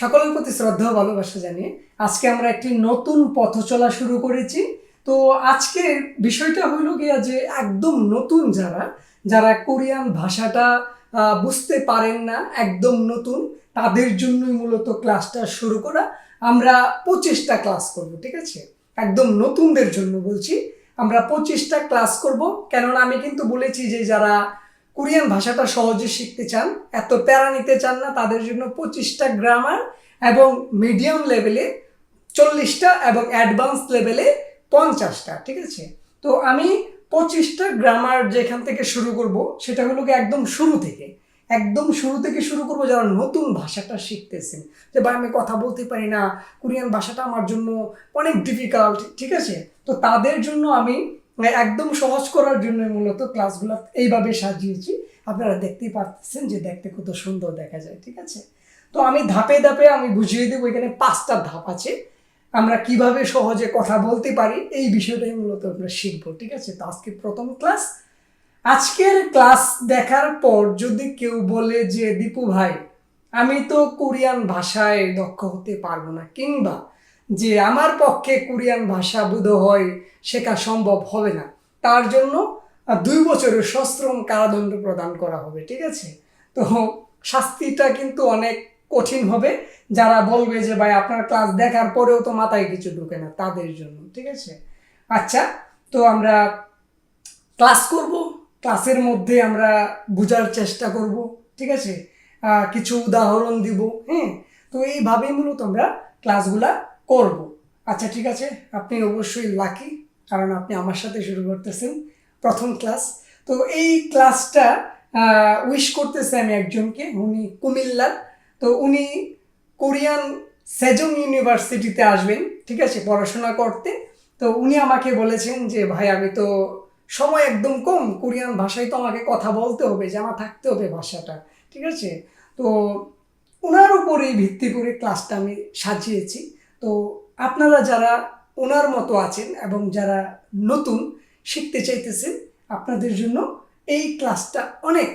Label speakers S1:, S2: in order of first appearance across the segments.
S1: সকলের প্রতি শ্রদ্ধা ভালোবাসা জানিয়ে আজকে আমরা একটি নতুন পথ চলা শুরু করেছি। তো আজকের বিষয়টা হইল গিয়া যে একদম নতুন যারা যারা কোরিয়ান ভাষাটা বুঝতে পারেন না, একদম নতুন, তাদের জন্যই মূলত ক্লাসটা শুরু করা। আমরা পঁচিশটা ক্লাস করব, ঠিক আছে? একদম নতুনদের জন্য বলছি। আমরা পঁচিশটা ক্লাস করব, কেননা আমি কিন্তু বলেছি যে যারা কোরিয়ান ভাষাটা সহজে শিখতে চান, এত প্যারা নিতে চান না, তাদের জন্য পঁচিশটা গ্রামার এবং মিডিয়াম লেভেলে চল্লিশটা এবং অ্যাডভান্স লেভেলে পঞ্চাশটা, ঠিক আছে? তো আমি পঁচিশটা গ্রামার যেখান থেকে শুরু করব, সেটা হলো কি একদম শুরু থেকে। একদম শুরু থেকে শুরু করব যারা নতুন ভাষাটা শিখতেছেন। যে ভাই, আমি কথা বলতে পারি না, কোরিয়ান ভাষাটা আমার জন্য অনেক ডিফিকাল্ট ঠিক আছে? তো তাদের জন্য আমি একদম সহজ করার জন্য মূলত ক্লাসগুলো এইভাবে সাজিয়েছি। আপনারা দেখতেই পারতেছেন যে দেখতে কত সুন্দর দেখা যায়, ঠিক আছে? তো আমি ধাপে ধাপে আমি বুঝিয়ে দেবো, এখানে পাঁচটা ধাপ আছে। আমরা কীভাবে সহজে কথা বলতে পারি, এই বিষয়টাই মূলত আমরা শিখব, ঠিক আছে? তো আজকে প্রথম ক্লাস। আজকের ক্লাস দেখার পর যদি কেউ বলে যে, দীপু ভাই, আমি তো কোরিয়ান ভাষায় দক্ষ হতে পারব না। কিংবা যে আমার পক্ষে কোরিয়ান ভাষা বোধ হয় শেখা সম্ভব হবে না। তার জন্য দুই বছরের সশ্রম কারাদণ্ড প্রদান করা হবে, ঠিক আছে? তো শাস্তিটা কিন্তু অনেক কঠিন হবে। যারা বলবে যে, ভাই, আপনার ক্লাস দেখার পরেও তো মাথায় কিছু ঢুকে না তাদের জন্য ঠিক আছে? আচ্ছা তো আমরা ক্লাস করব। ক্লাসের মধ্যে আমরা বোঝার চেষ্টা করব, ঠিক আছে? কিছু উদাহরণ দিব হ্যাঁ? তো এইভাবেই মূলত আমরা ক্লাসগুলা করব। আচ্ছা ঠিক আছে। আপনি অবশ্যই লাকি কারণ আপনি আমার সাথে শুরু করতেছেন প্রথম ক্লাস তো এই ক্লাসটা উইশ করতেছে আমি একজনকে, উনি কুমিল্লার তো উনি কোরিয়ান সেজং ইউনিভার্সিটিতে আসবেন, ঠিক আছে, পড়াশোনা করতে। তো উনি আমাকে বলেছেন যে, ভাই, আমি তো সময় একদম কম, কোরিয়ান ভাষায় তো আমাকে কথা বলতে হবে, জানা থাকতে হবে ভাষাটা। ঠিক আছে? তো ওনার উপরেই ভিত্তি করে ক্লাসটা আমি সাজিয়েছি। তো আপনারা যারা ওনার মতো আছেন এবং যারা নতুন শিখতে চাইতেছেন, আপনাদের জন্য এই ক্লাসটা অনেক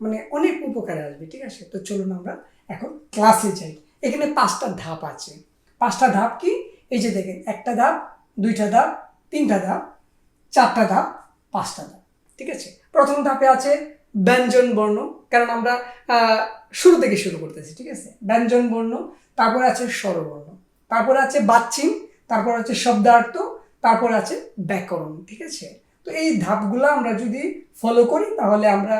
S1: মানে অনেক উপকারে আসবে, ঠিক আছে? তো চলুন আমরা এখন ক্লাসে যাই। এখানে পাঁচটা ধাপ আছে। পাঁচটা ধাপ কি? এই যে দেখেন, একটা ধাপ, দুইটা ধাপ, তিনটা ধাপ, চারটা ধাপ, পাঁচটা ধাপ, ঠিক আছে? প্রথম ধাপে আছে ব্যঞ্জন বর্ণ, কারণ আমরা শুরু থেকে শুরু করতেছি, ঠিক আছে? ব্যঞ্জন বর্ণ, তারপর আছে স্বরবর্ণ। তারপর আছে বাচ্চিম তারপর আছে শব্দার্থ, তারপর আছে ব্যাকরণ, ঠিক আছে? তো এই ধাপগুলো আমরা যদি ফলো করি, তাহলে আমরা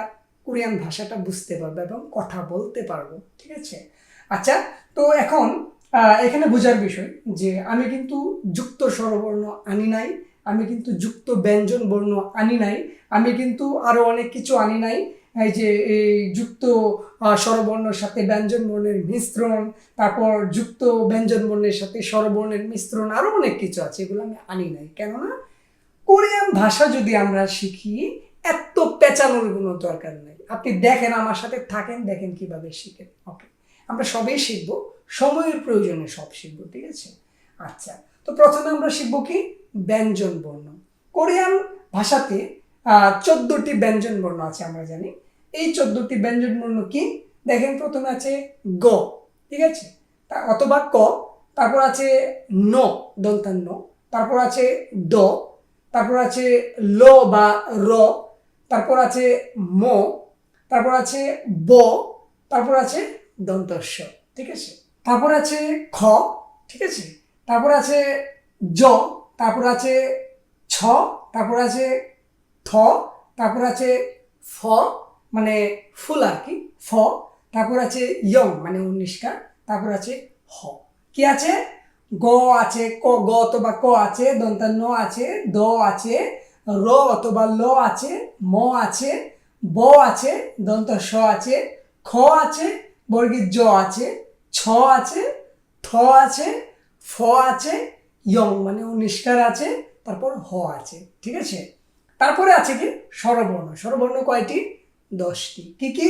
S1: কোরিয়ান ভাষাটা বুঝতে পারব এবং কথা বলতে পারব, ঠিক আছে? আচ্ছা তো এখন এখানে বোঝার বিষয় যে আমি কিন্তু যুক্ত স্বরবর্ণ আনি নাই, আমি কিন্তু যুক্ত ব্যঞ্জন বর্ণ আনি নাই, আমি কিন্তু আরও অনেক কিছু আনি নাই, এই যে, এই যুক্ত স্বরবর্ণের সাথে ব্যঞ্জন বর্ণের মিশ্রণ, তারপর যুক্ত ব্যঞ্জন বর্ণের সাথে স্বরবর্ণের মিশ্রণ আরও অনেক কিছু আছে, এগুলো আমি আনি নাই। কেননা কোরিয়ান ভাষা যদি আমরা শিখি, এত পেঁচানোর কোনো দরকার নেই। আপনি দেখেন, আমার সাথে থাকেন, দেখেন কীভাবে শিখেন। ওকে আমরা সবই শিখব, সময়ের প্রয়োজনে সব শিখব, ঠিক আছে? আচ্ছা তো প্রথমে আমরা শিখব কি? ব্যঞ্জন বর্ণ। কোরিয়ান ভাষাতে চোদ্দটি ব্যঞ্জন বর্ণ আছে, আমরা জানি। এই চোদ্দটি ব্যঞ্জন বর্ণ কি দেখেন প্রথমে আছে গ ঠিক আছে তা- অথবা ক তারপর আছে ন দন্তান ন তারপর আছে ড তারপর আছে ল বা র তারপর আছে ম তারপর আছে ব তারপর আছে দন্তস্ব ঠিক আছে তারপর আছে খ ঠিক আছে তারপর আছে জ তারপর আছে ছ তারপর আছে থ তারপর আছে ফ মানে ফুল আর কি ফ তারপর আছে ইয়ং মানে উনিশকার তারপর আছে হ। কি আছে? গ আছে, ক, গ অথবা ক আছে, দন্তান্ন আছে, দ আছে, র অথবা ল আছে, ম আছে, ব আছে, দন্ত স আছে, খ আছে, বর্গীর জ আছে, ছ আছে, থ আছে, ফ আছে ইয়ং মানে উনিষ্কার আছে, তারপর হ আছে, ঠিক আছে? তারপরে আছে কি? স্বরবর্ণ। স্বরবর্ণ কয়টি? দশটি কি কি?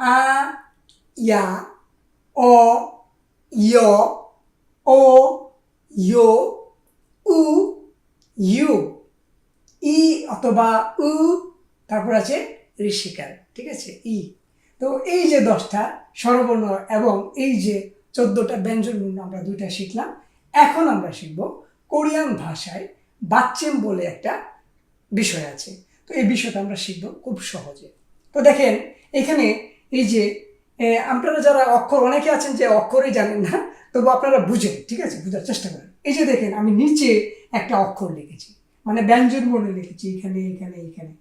S1: আ, ইয়া, অ ইয় ও ইয়ো উ, ইউ, ই অথবা উ, তারপর আছে ঋষিকার, ঠিক আছে? ই। তো এই যে দশটা স্বরবর্ণ এবং এই যে চোদ্দোটা ব্যঞ্জন বর্ণ আমরা দুইটা শিখলাম, এখন আমরা শিখব কোরিয়ান ভাষায় বাচ্চেম বলে একটা বিষয় আছে। তো এই বিষয়টা আমরা শিখব খুব সহজে। তো দেখেন, এখানে এই যে আপনারা যারা অক্ষর, অনেকে আছেন যে অক্ষরই জানেন না, তবু আপনারা বুঝেন, ঠিক আছে? বোঝার চেষ্টা করেন। এই যে দেখেন, আমি নিচে একটা অক্ষর লিখেছি মানে ব্যঞ্জন বর্ণ লিখেছি, এখানে এখানে এখানে।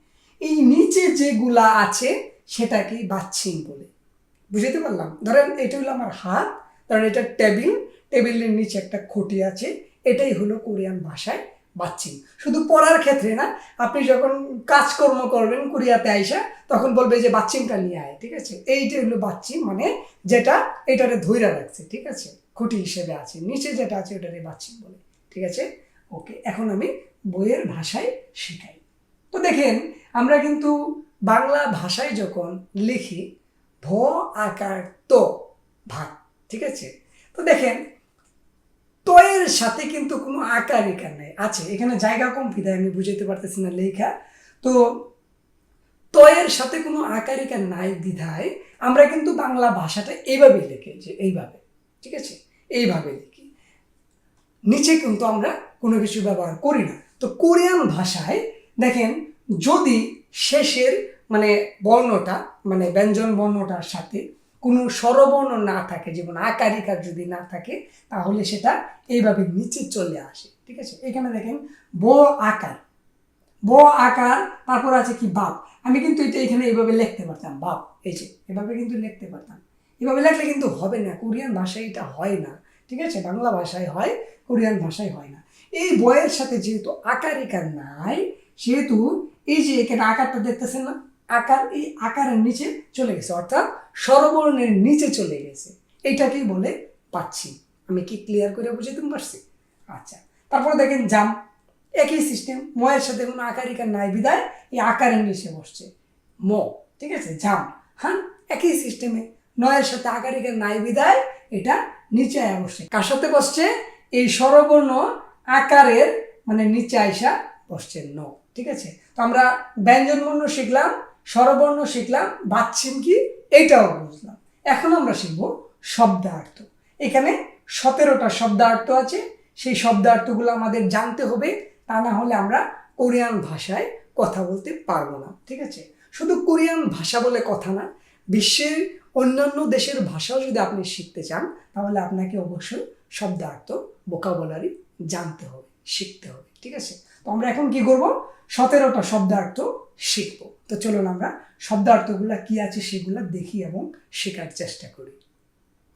S1: এই নিচে যেগুলা আছে, সেটাকে বাচ্চিম বলে। বুঝতে পারলাম? ধরেন, এটা হলো আমার হাত, ধরেন, এটা টেবিল, টেবিলের নিচে একটা খুঁটি আছে, এটাই হলো কোরিয়ান ভাষায় বাচ্চিম শুধু পড়ার ক্ষেত্রে না, আপনি যখন কাজকর্ম করবেন কোরিয়াতে আইসা, তখন বলবে যে বাচ্চিমটা নিয়ে আয়, ঠিক আছে? এইটা হলো বাচ্চিম মানে যেটা এটারে ধৈরা রাখছে, ঠিক আছে? খুঁটি হিসেবে আছে, নিচে যেটা আছে ওটারে বাচ্চিম বলে, ঠিক আছে? ওকে, এখন আমি বইয়ের ভাষায় শেখাই। তো দেখেন, আমরা কিন্তু বাংলা ভাষায় যখন লিখি, ভ, আকার, তো, ভাগ, ঠিক আছে? তো দেখেন তয়ের সাথে কিন্তু কোনো আকার এখানে নেই। আছে, এখানে জায়গা কম বিধায় আমি বুঝাইতে পারতেছি না লেখা। তো তয়ের সাথে কোনো আকার নাই দ্বিধায়। আমরা কিন্তু বাংলা ভাষাটা এইভাবে লিখি, যে এইভাবে, ঠিক আছে? এইভাবে লিখি। নিচে কিন্তু আমরা কোনো কিছু ব্যবহার করি না। তো কোরিয়ান ভাষায়, দেখেন, যদি শেষের মানে বর্ণটা মানে ব্যঞ্জন বর্ণটার সাথে কোনো স্বরবর্ণ না থাকে, যেমন আকারিকার যদি না থাকে, তাহলে সেটা এইভাবে নিচে চলে আসে, ঠিক আছে? এখানে দেখেন, ব আকার। ব আকার, তারপর আছে কি বাপ? আমি কিন্তু এটা এখানে এইভাবে লিখতে পারতাম, বাপ। এই যে, এভাবে কিন্তু লিখতে পারতাম। এভাবে লিখলে কিন্তু হবে না, কোরিয়ান ভাষায় এটা হয় না, ঠিক আছে? বাংলা ভাষায় হয়, কোরিয়ান ভাষায় হয় না। এই বয়ের সাথে যেহেতু আকারিকার নাই, সেহেতু এই যে এখানে আকারটা দেখতেছেন না, আকার, এই আকারের নিচে চলে গেছে, অর্থাৎ স্বরবর্ণের নিচে চলে গেছে। এইটাকেই বলে পাচ্ছি। আমি কি ক্লিয়ার করে বুঝে বুঝাতে পারছি? আচ্ছা তারপরে দেখেন জাম। একই সিস্টেম ময়ের সাথে কোনো আকারিকা নাই, বিদায়। এই আকারের নিচে বসছে। ম, ঠিক আছে? জাম। হ্যাঁ একই সিস্টেমে নয়ের সাথে আকারিকা নাই, বিদায়। এটা নিচে আয় বসছে। কার সাথে বসছে? এই স্বরবর্ণ আকারের মানে নিচে আইসা বসছে ন, ঠিক আছে? তো আমরা ব্যঞ্জন বর্ণ শিখলাম। স্বরবর্ণ শিখলাম বাচ্চিম কি? এইটাও বুঝলাম। এখন আমরা শিখব শব্দার্থ। এখানে সতেরোটা শব্দার্থ আছে। সেই শব্দার্থগুলো আমাদের জানতে হবে, তা না হলে আমরা কোরিয়ান ভাষায় কথা বলতে পারব না, ঠিক আছে? শুধু কোরিয়ান ভাষা বলে কথা না, বিশ্বের অন্যান্য দেশের ভাষাও যদি আপনি শিখতে চান, তাহলে আপনাকে অবশ্যই শব্দার্থ বোকাবলারি জানতে হবে, শিখতে হবে, ঠিক আছে? তো আমরা এখন কি করব? সতেরোটা শব্দার্থ শিখব। তো চলুন আমরা শব্দার্থগুলো কি আছে সেগুলো দেখি এবং শেখার চেষ্টা করি।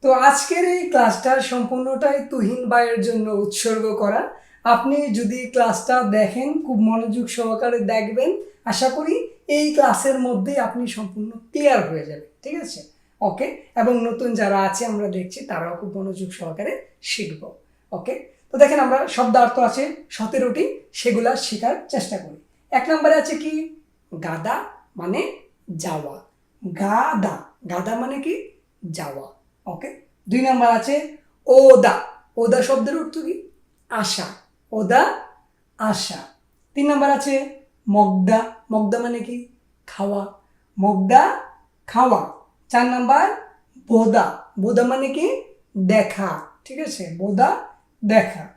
S1: তো আজকের এই ক্লাসটা সম্পূর্ণটাই তুহিন ভাইয়ের জন্য উৎসর্গ করা। আপনি যদি ক্লাসটা দেখেন, খুব মনোযোগ সহকারে দেখবেন, আশা করি এই ক্লাসের মধ্যেই আপনি সম্পূর্ণ ক্লিয়ার হয়ে যাবে ঠিক আছে? ওকে? এবং নতুন যারা আছে আমরা দেখছি, তারাও খুব মনোযোগ সহকারে শিখব। ওকে? তো দেখেন আমরা শব্দার্থ আছে সতেরোটি, সেগুলা শেখার চেষ্টা করি। এক নম্বরে আছে কি? গাদা মানে যাওয়া। গাদা গাদা মানে কি? যাওয়া। ওকে? দুই নাম্বার আছে ওদা। ওদা শব্দের অর্থ কি? আশা। ওদা, আশা। তিন নাম্বার আছে মগদা। মগদা মানে কি? খাওয়া। মগদা, খাওয়া। চার নাম্বার বোদা। বোদা মানে কি? দেখা। ঠিক আছে? বোদা দেখা।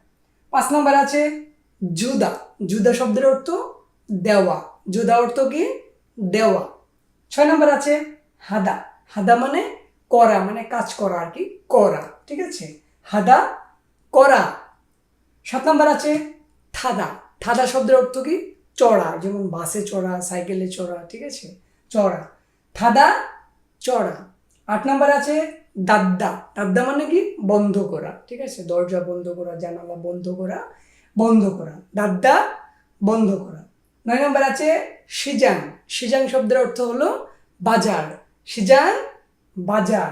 S1: পাঁচ নম্বর আছে জুদা। জুদা শব্দের অর্থ দেওয়া। জুদা অর্থ কি? দেওয়া। ছয় নম্বর আছে হাদা। হাদা মানে করা মানে কাজ করা আর কি, করা। ঠিক আছে? হাদা, করা। সাত নম্বর আছে থাদা। থাদা শব্দের অর্থ কি? চড়া। যেমন বাসে চড়া, সাইকেলে চড়া, ঠিক আছে? চড়া। থাদা, চড়া। আট নম্বর আছে দাদ্দা। দাদ্দা মানে কি? বন্ধ করা, ঠিক আছে? দরজা বন্ধ করা, জানালা বন্ধ করা বন্ধ করা। দাদ্দা, বন্ধ করা। নয় নম্বর আছে সিজাং। সিজাং শব্দের অর্থ হলো বাজার। সিজাং, বাজার।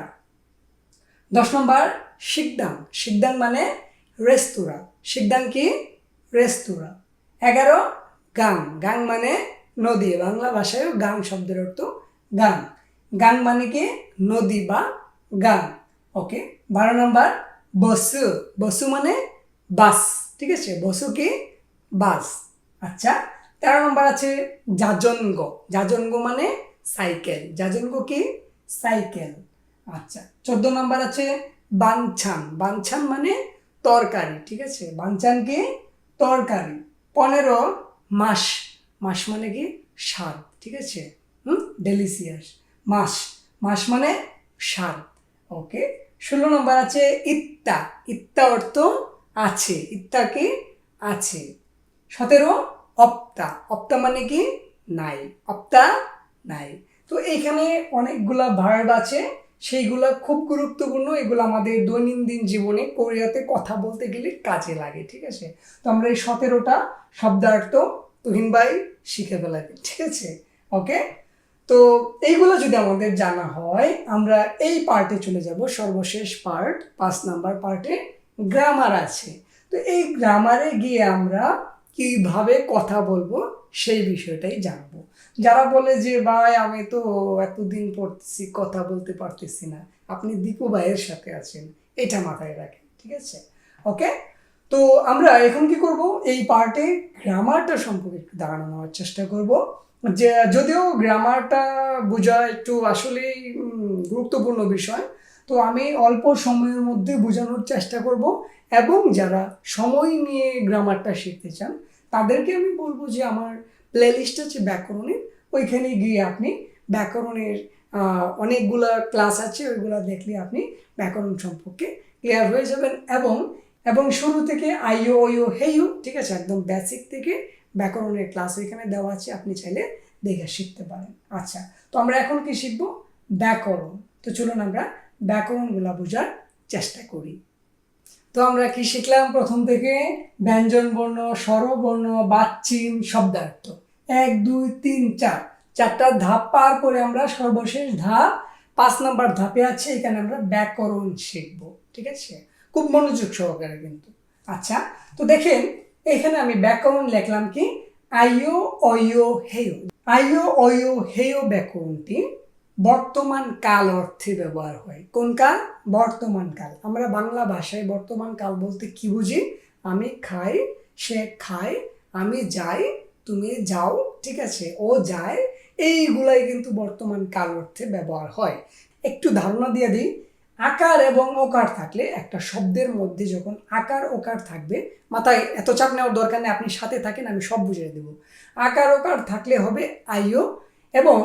S1: দশ নম্বর, শিকদাং। শিকদাং মানে রেস্তোরাঁ। শিকদাং কি? রেস্তোরাঁ। এগারো, গাং। গাং মানে নদী। বাংলা ভাষায়ও গাং শব্দের অর্থ গাং। গাং মানে কি? নদী বা গাং ওকে বারো নম্বর, বসু। বসু মানে বাস, ঠিক আছে? বসু কি? বাস। আচ্ছা তেরো নম্বর আছে যাজনগ। যাজনগ মানে সাইকেল। যাজনগ কি? সাইকেল। আচ্ছা চোদ্দ নম্বর আছে বাঞ্ছান বাঞ্ছান মানে তরকারি, ঠিক আছে? বাঞ্ছান কি? তরকারি। পনেরো, মাস। মাস মানে কি? স্বাদ, ঠিক আছে? হুম? ডেলিসিয়াস মাস। মাস মানে স্বাদ। ওকে ষোলো নম্বর আছে ইত্তা। ইত্তা অর্থ আছে। ইত্তা কি? আছে। সতেরো, অপ্তা। অপ্তা মানে কি? নাই। অপ্তা নাই। তো এইখানে অনেকগুলা ভার্ব আছে। সেইগুলা খুব গুরুত্বপূর্ণ। এগুলো আমাদের দৈনন্দিন জীবনে কোরিয়াতে কথা বলতে গেলে কাজে লাগে, ঠিক আছে? তো আমরা এই সতেরোটা শব্দার্থ তুহিন ভাই শিখে ফেলাবে, ঠিক আছে? ওকে তো এইগুলো যদি আমাদের জানা হয়, আমরা এই পার্টে চলে যাব। সর্বশেষ পার্ট পাঁচ নাম্বার পার্টে গ্রামার আছে। তো এই গ্রামারে গিয়ে আমরা কীভাবে কথা বলব সেই বিষয়টাই জানব। যারা বলে যে, ভাই, আমি তো এতদিন পড়তেছি, কথা বলতে পারতেছি না। আপনি দীপু ভাইয়ের সাথে আছেন, এটা মাথায় রাখেন, ঠিক আছে? ওকে? তো আমরা এখন কি করব? এই পার্টে গ্রামারটা সম্পর্কে একটু ধারণা নেওয়ার চেষ্টা করব। যে, যদিও গ্রামারটা বোঝা একটু আসলেই গুরুত্বপূর্ণ বিষয়, তো আমি অল্প সময়ের মধ্যে বোঝানোর চেষ্টা করব। এবং যারা সময় নিয়ে গ্রামারটা শিখতে চান, তাদেরকে আমি বলব যে, আমার প্লেলিস্ট আছে ব্যাকরণের ওইখানে গিয়ে আপনি ব্যাকরণের অনেকগুলা ক্লাস আছে, ওইগুলা দেখলে আপনি ব্যাকরণ সম্পর্কে ক্লিয়ার হয়ে যাবেন। এবং এবং শুরু থেকে আইও, ওইও, হেইও, ঠিক আছে, একদম বেসিক থেকে ব্যাকরণের ক্লাস এখানে দেওয়া আছে, আপনি চাইলে দেখে শিখতে পারেন। আচ্ছা তো আমরা এখন কি শিখব? ব্যাকরণ। তো চলুন আমরা ব্যাকরণগুলা বোঝার চেষ্টা করি। তো আমরা কি শিখলাম? প্রথম থেকে ব্যঞ্জন বর্ণ স্বরবর্ণ বাচ্চিম, শব্দার্থ। এক, দুই, তিন, চার। চারটা ধাপ পার করে আমরা সর্বশেষ ধাপ, পাঁচ নাম্বার ধাপে আছে, এখানে আমরা ব্যাকরণ শিখব। ঠিক আছে? খুব মনোযোগ সহকারে কিন্তু। আচ্ছা তো দেখেন এখানে আমি ব্যাকরণ লিখলাম কি? আইও অয়ো হেয়। আইও অয়ো হেয় ব্যাকরণটি বর্তমান কাল অর্থে ব্যবহার হয়। কোন কাল? বর্তমান কাল। আমরা বাংলা ভাষায় বর্তমান কাল বলতে কি বুঝি? আমি খাই, সে খায়, আমি যাই, তুমি যাও, ঠিক আছে, ও যায়। এইগুলাই কিন্তু বর্তমান কাল অর্থে ব্যবহার হয়। একটু ধারণা দিয়ে দিই। আকার এবং ওকার থাকলে একটা শব্দের মধ্যে যখন আকার, ওকার থাকবে, মাথায় এত চাপ নেওয়ার দরকার নেই, আপনি সাথে থাকেন, আমি সব বুঝিয়ে দেব। আকার, ওকার থাকলে হবে আইও এবং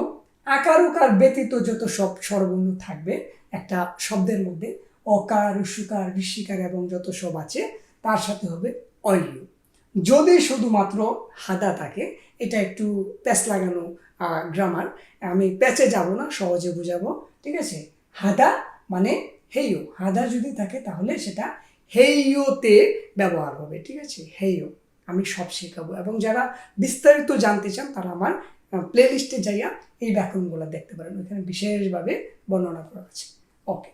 S1: আকার, ওকার ব্যতীত যত সব স্বরবর্ণ থাকবে, একটা শব্দের মধ্যে অকার, ঋষিকার ঋষিকার এবং যত সব আছে, তার সাথে হবে অয়ু যদি শুধুমাত্র হাদা থাকে, এটা একটু প্যাচ লাগানো গ্রামার আমি প্যাচে যাব না, সহজে বুঝাবো, ঠিক আছে? হাদা মানে হেইও হাদা যদি থাকে তাহলে সেটা হেইওতে ব্যবহার হবে, ঠিক আছে? হেইও আমি সব শেখাবো। এবং যারা বিস্তারিত জানতে চান তারা আমার প্লে লিস্টে যাইয়া এই ব্যাকরণগুলো দেখতে পারেন। ওইখানে বিশেষভাবে বর্ণনা করা আছে। ওকে।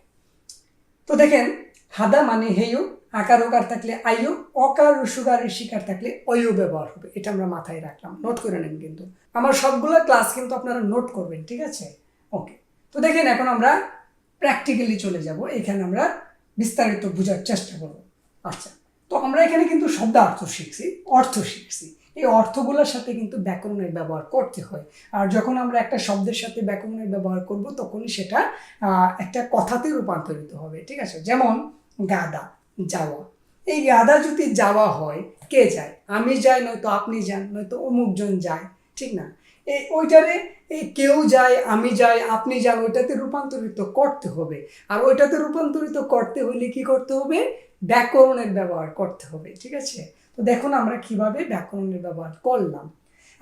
S1: তো দেখেন, হাদা মানে হেইও আকার ওকার থাকলে আইও অকার সুগার শিকার থাকলে অয়ো ব্যবহার হবে। এটা আমরা মাথায় রাখলাম। নোট করে নেন কিন্তু। আমার সবগুলো ক্লাস কিন্তু আপনারা নোট করবেন, ঠিক আছে? ওকে। তো দেখেন, এখন আমরা প্র্যাকটিক্যালি চলে যাব, এখানে আমরা বিস্তারিত বোঝার চেষ্টা করব। আচ্ছা তো আমরা এখানে কিন্তু শব্দার্থ শিখছি, অর্থ শিখছি। এই অর্থগুলোর সাথে কিন্তু ব্যাকরণের ব্যবহার করতে হয়। আর যখন আমরা একটা শব্দের সাথে ব্যাকরণের ব্যবহার করব, তখনই সেটা একটা কথাতে রূপান্তরিত হবে, ঠিক আছে? যেমন, গাদা, যাওয়া। এই গাদা যদি যাওয়া হয়, কে যায়? আমি যাই, নয়তো আপনি যান, নয়তো অমুকজন যায়, ঠিক না? এই, ওইটারে এই কেউ যায়, আমি যাই, আপনি যান, ওইটাতে রূপান্তরিত করতে হবে। আর ওইটাতে রূপান্তরিত করতে হলে কি করতে হবে? ব্যাকরণের ব্যবহার করতে হবে, ঠিক আছে? তো দেখুন আমরা কীভাবে ব্যাকরণের ব্যবহার করলাম।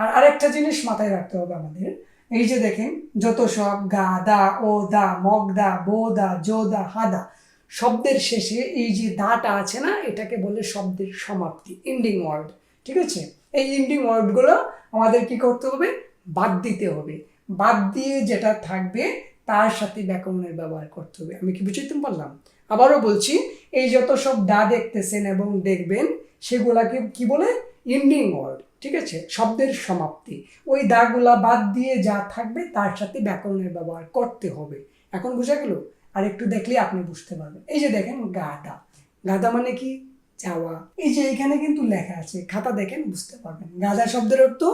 S1: আর আরেকটা জিনিস মাথায় রাখতে হবে আমাদের। এই যে দেখেন, যত সব গা, দা, ও, দা, মগ, দা, বো, দা দা হাদা শব্দের শেষে এই যে দাটা আছে না, এটাকে বলে শব্দের সমাপ্তি এন্ডিং ওয়ার্ড ঠিক আছে? এই এন্ডিং ওয়ার্ডগুলো আমাদের কি করতে হবে? বাদ দিতে হবে। বাদ দিয়ে যেটা থাকবে, তার সাথে ব্যাকরণের ব্যবহার করতে হবে। আমি কি বুঝাইতে পারলাম আবারও বলছি, এই যত সব দা দেখতেছেন এবং দেখবেন, সেগুলাকে কি বলে? এন্ডিং ওয়ার্ড, ঠিক আছে? শব্দের সমাপ্তি। ওই দাগুলা বাদ দিয়ে যা থাকবে, তার সাথে ব্যাকরণের ব্যবহার করতে হবে। এখন বোঝা গেল? আর একটু দেখলে আপনি বুঝতে পারবেন। এই যে দেখেন, গাদা। গাদা মানে কি? যাওয়া। এই যে এখানে কিন্তু লেখা আছে, খাতা দেখেন, বুঝতে পারবেন। গাদা শব্দের অর্থ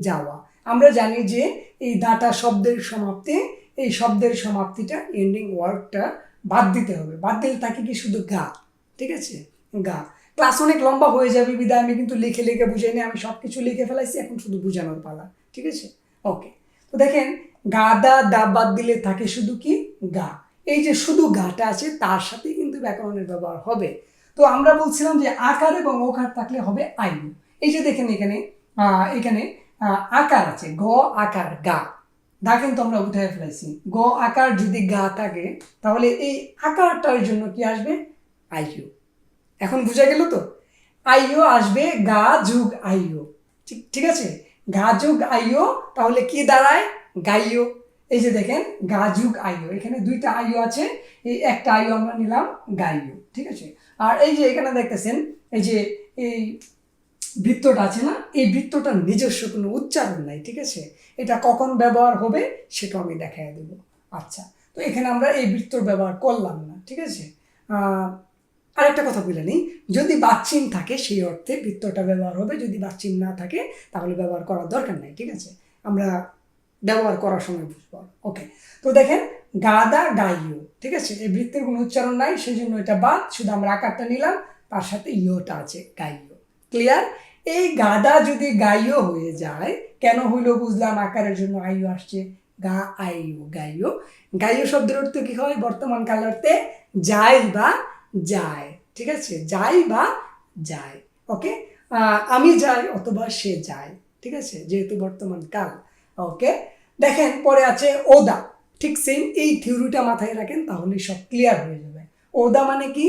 S1: যাওয়া। আমরা জানি যে এই দাটা শব্দের সমাপ্তি, এই শব্দের সমাপ্তিটা এন্ডিং ওয়ার্ডটা বাদ দিতে হবে। বাদ দিলে তাকে কি শুধু গা, ঠিক আছে? গা। ক্লাস অনেক লম্বা হয়ে যাবে বিদায়, আমি কিন্তু লিখে লিখে বুঝাই নি, আমি সব কিছু লিখে ফেলাইছি, এখন শুধু বোঝানোর পালা, ঠিক আছে? ওকে তো দেখেন, গা, দা দা বাদ দিলে থাকে শুধু কি? গা। এই যে শুধু গাটা আছে, তার সাথে কিন্তু ব্যাকরণের ব্যবহার হবে। তো আমরা বলছিলাম যে আকার এবং ওকার থাকলে হবে আয়ু। এই যে দেখেন এখানে এখানে আকার আছে, গ আকার, গা। গা কিন্তু আমরা উঠে ফেলেছি। গ আকার যদি গা থাকে, তাহলে এই আকারটার জন্য কি আসবে? আইও এখন বোঝা গেল তো? আইও আসবে গা যুগ আইও ঠিক ঠিক আছে? গা যুগ আইও তাহলে কি দাঁড়ায়? গাইও এই যে দেখেন, গা যুগ আইও এখানে দুইটা আইও আছে, এই একটা আইও আমরা নিলাম গাইও ঠিক আছে? আর এই যে এখানে দেখতেছেন, এই যে এই বৃত্তটা আছে না, এই বৃত্তটার নিজস্ব কোনো উচ্চারণ নাই, ঠিক আছে? এটা কখন ব্যবহার হবে সেটা আমি দেখাই দেবো। আচ্ছা তো এখানে আমরা এই বৃত্তর ব্যবহার করলাম না, ঠিক আছে? আরেকটা কথা বলে নিই, যদি বাচ্চিম থাকে সেই অর্থে বৃত্তটা ব্যবহার হবে, যদি বাচ্চিম না থাকে তাহলে ব্যবহার করার দরকার নাই, ঠিক আছে? আমরা ব্যবহার করার সময় বুঝব ওকে? তো দেখেন, গাদা গাইও, ঠিক আছে? এই বৃত্তের কোনো উচ্চারণ নাই, সেই জন্য এটা বাদ, শুধু আমরা আকারটা নিলাম, তার সাথে ইয়োটা আছে, গাইও। ক্লিয়ার এই গাদা যদি গাইও হয়ে যায়, কেন হইল বুঝলাম আকারের জন্য আইও আসছে? গা আইও গাইও। গাইও শব্দের অর্থ কি হয়? বর্তমান কাল অর্থে যাই বা যায়। ঠিক আছে? যাই বা যায়। ওকে? আমি যাই অথবা সে যায়। ঠিক আছে? যেহেতু বর্তমান কাল। ওকে? দেখেন, পরে আছে ওদা। ঠিক সেম এই থিওরিটা মাথায় রাখেন তাহলে সব ক্লিয়ার হয়ে যাবে। ওদা মানে কি?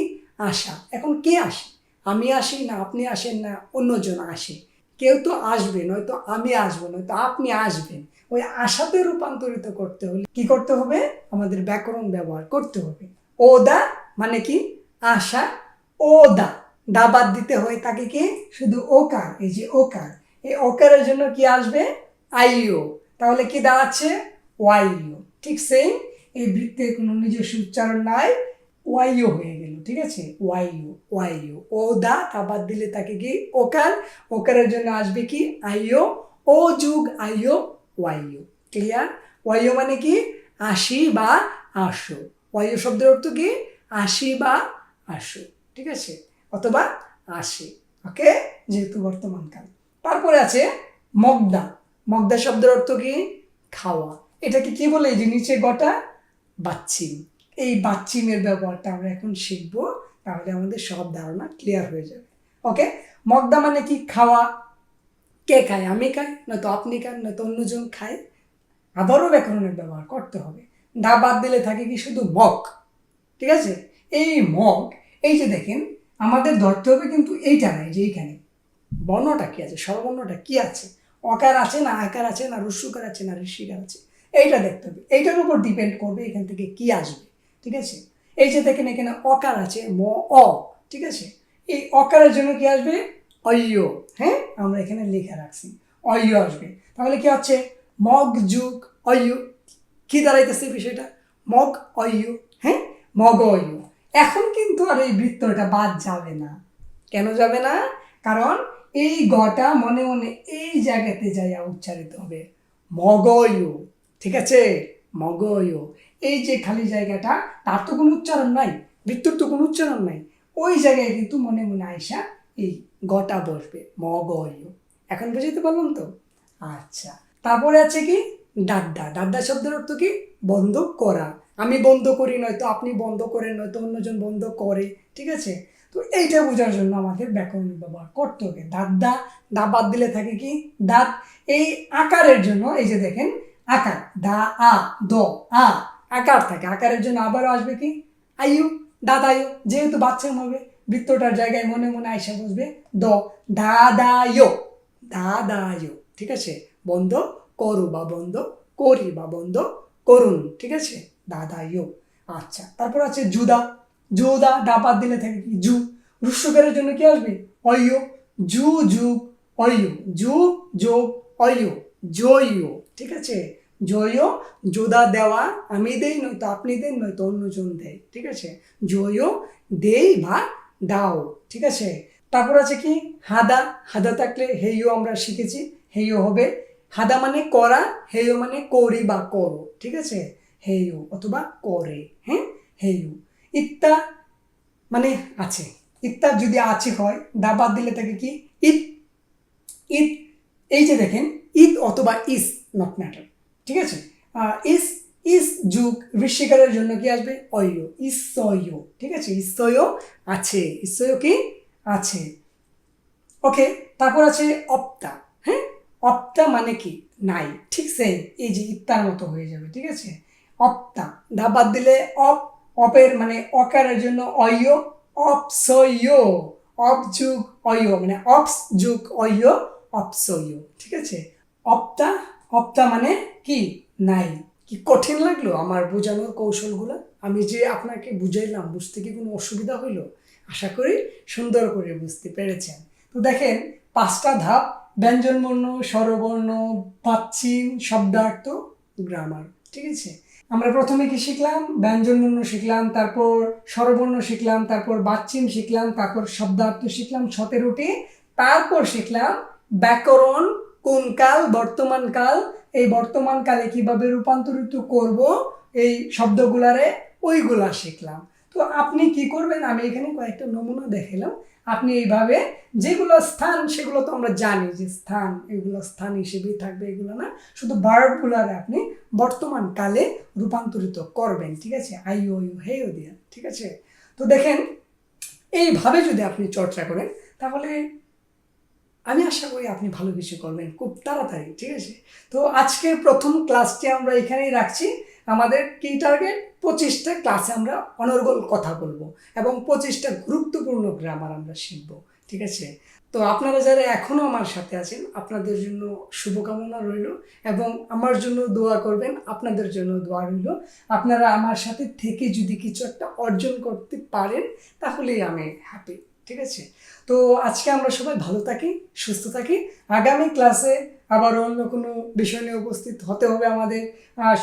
S1: আশা। এখন কে আসে? আমি আসি না, আপনি আসেন না, অন্যজন আসে। কেউ তো আসবে, নয়তো আমি আসব, নয়তো আপনি আসবেন। ওই আশাতে রূপান্তরিত করতে হলে কি করতে হবে? আমাদের ব্যাকরণ ব্যবহার করতে হবে। ওদা মানে কি? আশা ও দা দা বাদ দিতে হয় তাকে কি? শুধু ওকার, এই যে ওকার। এই ওকারের জন্য কি আসবে? আইও। তাহলে কি দাঁড়াচ্ছে ওয়াইও। ঠিক সেই এই বৃত্তের কোনো নিজস্ব উচ্চারণ নাই, ওয়াইও হয়ে ঠিক আছে? ওয়াইও ওয়াইও ও দা বাদ দিলে তাকে কি ওকার, ওকারের জন্য আসবে কি? আইও ও যুগ আইও ওয়াইও ক্লিয়ার ওয়াইও মানে কি? আসি বা আসো। ওয়াইও শব্দের অর্থ কি? আসি বা আসো। ঠিক আছে? অথবা আসে। ওকে যেহেতু বর্তমান কাল। তারপরে আছে মগদা। মগদা শব্দের অর্থ কি? খাওয়া। এটাকে কি বলে এই যে নিচে গটা? বাচ্চিম এই বাচ্চিমের ব্যবহারটা আমরা এখন শিখব, তাহলে আমাদের সব ধারণা ক্লিয়ার হয়ে যাবে। ওকে মগদা মানে কি? খাওয়া। কে খায়? আমি খাই নয়তো আপনি খান নয়তো অন্যজন খায়। আবারও ব্যাকরণের ব্যবহার করতে হবে। দা বাদ দিলে থাকে কি? শুধু মগ। ঠিক আছে? এই মগ, এই যে দেখেন, আমাদের ধরতে হবে কিন্তু এইটা নাই যে এইখানে। বর্ণটা কি আছে? স্বরবর্ণটা কি আছে? অকার আছে না আকার আছে না রস্যকার আছে না ঋষিকার আছে? এইটা দেখতে হবে। এইটার উপর ডিপেন্ড করবে এখান থেকে কি আসবে। ঠিক আছে? এই যে দেখেন এখানে অকার আছে, ম, অ, ঠিক আছে? এই অকারের জন্য কি আসবে? অয়্য হ্যাঁ? আমরা এখানে লেখা রাখছি, অয়্য আসবে। তাহলে কি হচ্ছে? মগ যুগ অয়্য, কি দাঁড়াইতেছে বিষয়টা? মগ অয়্য হ্যাঁ? মগ অয়্য। এখন কিন্তু আর এই বৃত্তটা বাদ যাবে না। কেন যাবে না? কারণ এই গটা মনে মনে এই জায়গাতে যাইয়া উচ্চারিত হবে। মগয় ঠিক আছে? মগয় এই যে খালি জায়গাটা, তার তো কোনো উচ্চারণ নাই বৃত্তর তো কোনো উচ্চারণ নাই। ওই জায়গায় কিন্তু মনে মনে আইসা এই গটা বসবে মগয় এখন বুঝতে পারলাম তো? আচ্ছা। তারপরে আছে কি? ডাড্ডা। ডাড্ডা শব্দের অর্থ কি? বন্ধ করা। আমি বন্ধ করি নয়তো আপনি বন্ধ করেন, নয়তো অন্যজন বন্ধ করে, ঠিক আছে? তো এইটা বোঝার জন্য আমাদের ব্যাকরণ ব্যবহার করতে হবে। দাঁত দা দা বাদ দিলে থাকে কি? দাঁত। এই আকারের জন্য, এই যে দেখেন, আকার। দা, আ, দ, আ। আকার থাকে আকারের জন্য আবারও আসবে কি? আয়ু দাঁত আয়ু যেহেতু বাচ্চা হবে বৃত্তটার জায়গায় মনে মনে আইসা বসবে, দ দাদায় দাদায় ঠিক আছে? বন্ধ করু বা বন্ধ করি বা বন্ধ করুন, ঠিক আছে? দাদায় আচ্ছা তারপর আছে জুদা জুদা ডাপাত দিলে থাকে কি? জু, রুস্যকারের জন্য কি আসবে? অয় জু যুগ অয় জু যোগ অয় জয়, ঠিক আছে? জয় যোদা দেওয়া, আমি দেই নয়তো আপনি দেন নয়তো অন্যজন দেয়। ঠিক আছে? জয়, দেই বা দাও। ঠিক আছে? তারপর আছে কি? হাদা। হাদা থাকলে হেইও আমরা শিখেছি, হেইও হবে। হাদা মানে করা, হেইও মানে করি বা করো। ঠিক আছে? হেইও অথবা করে। হ্যাঁ? হেইও। ইত্তা মানে আছে। ইত্তা যদি আছে হয়, দা বাদ দিলে থাকে কি? ইত। ইত। এই যে দেখেন, ইত অথবা ইস নট ম্যাটার ঠিক আছে? ইস ইস যুগ ঋষিকারের জন্য কি আসবে? অয় ইসয় ঠিক আছে? ইসয় আছে। ইসয় কি? আছে। ওকে, তারপর আছে অপ্তা হ্যাঁ? অপ্তা মানে কি? নাই। ঠিক সেম এই যে ইত্তার মতো হয়ে যাবে, ঠিক আছে? অপ্তা দা বাদ দিলে অপ, অপের মানে অকারের জন্য অয়, অপসয়, অপ যুগ অয় মানে অপস যুগ অয়, অপসয়, ঠিক আছে? অপ্তা অপ্তা মানে কি? নাই। কি কঠিন লাগল আমার বোঝানোর কৌশলগুলো? আমি যে আপনাকে বুঝাইলাম, বুঝতে কি কোনো অসুবিধা হইল? আশা করি সুন্দর করে বুঝতে পেরেছেন। তো দেখেন, পাঁচটা ধাপ, ব্যঞ্জনবর্ণ, স্বরবর্ণ পাচ্ছিম শব্দার্থ, গ্রামার, ঠিক আছে? আমরা প্রথমে কি শিখলাম? ব্যঞ্জনবর্ণ শিখলাম, তারপর স্বরবর্ণ শিখলাম, তারপর বাচ্চিম শিখলাম, তারপর শব্দার্থ শিখলাম সতেরোটি, তারপর শিখলাম ব্যাকরণ কোন কাল? বর্তমান কাল। এই বর্তমান কালে কীভাবে রূপান্তরিত করব? এই শব্দগুলারে ওইগুলা শিখলাম। তো আপনি কি করবেন? আমি এখানে কয়েকটা নমুনা দেখালাম আপনি এইভাবে যেগুলো স্থান, সেগুলো তো আমরা জানি যে স্থান, এগুলো স্থান হিসেবেই থাকবে, এগুলো না। শুধু ভার্বগুলারে আপনি বর্তমান কালে রূপান্তরিত করবেন, ঠিক আছে? আই, ও, ইউ, হে, ও, দিয়া, ঠিক আছে? তো দেখেন, এইভাবে যদি আপনি চর্চা করেন, তাহলে আমি আশা করি আপনি ভালো কিছু করবেন, খুব তাড়াতাড়ি, ঠিক আছে? তো আজকের প্রথম ক্লাসটি আমরা এখানেই রাখছি। আমাদের কি টার্গেট পঁচিশটা ক্লাসে আমরা অনর্গল কথা বলব এবং পঁচিশটা গুরুত্বপূর্ণ গ্রামার আমরা শিখব, ঠিক আছে? তো আপনারা যারা এখনও আমার সাথে আছেন, আপনাদের জন্য শুভকামনা রইল এবং আমার জন্য দোয়া করবেন, আপনাদের জন্য দোয়া রইল। আপনারা আমার সাথে থেকে যদি কিছু একটা অর্জন করতে পারেন, তাহলেই আমি হ্যাপি ঠিক আছে? তো আজকে আমরা সবাই ভালো থাকি, সুস্থ থাকি। আগামী ক্লাসে আবার অন্য কোনো বিষয় নিয়ে উপস্থিত হতে হবে আমাদের।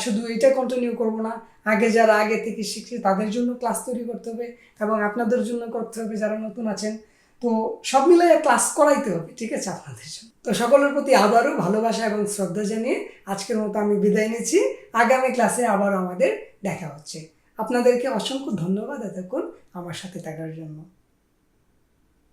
S1: শুধু এটা কন্টিনিউ করব না, আগে যারা আগে থেকে শিখছে তাদের জন্য ক্লাস তৈরি করতে হবে এবং আপনাদের জন্য করতে হবে যারা নতুন আছেন। তো সব মিলিয়ে ক্লাস করাইতে হবে, ঠিক আছে আপনাদের জন্য? তো সকলের প্রতি আবারও ভালোবাসা এবং শ্রদ্ধা জানিয়ে আজকের মতো আমি বিদায় নিচ্ছি। আগামী ক্লাসে আবার আমাদের দেখা হচ্ছে। আপনাদেরকে অসংখ্য ধন্যবাদ এতক্ষণ আমার সাথে থাকার জন্য।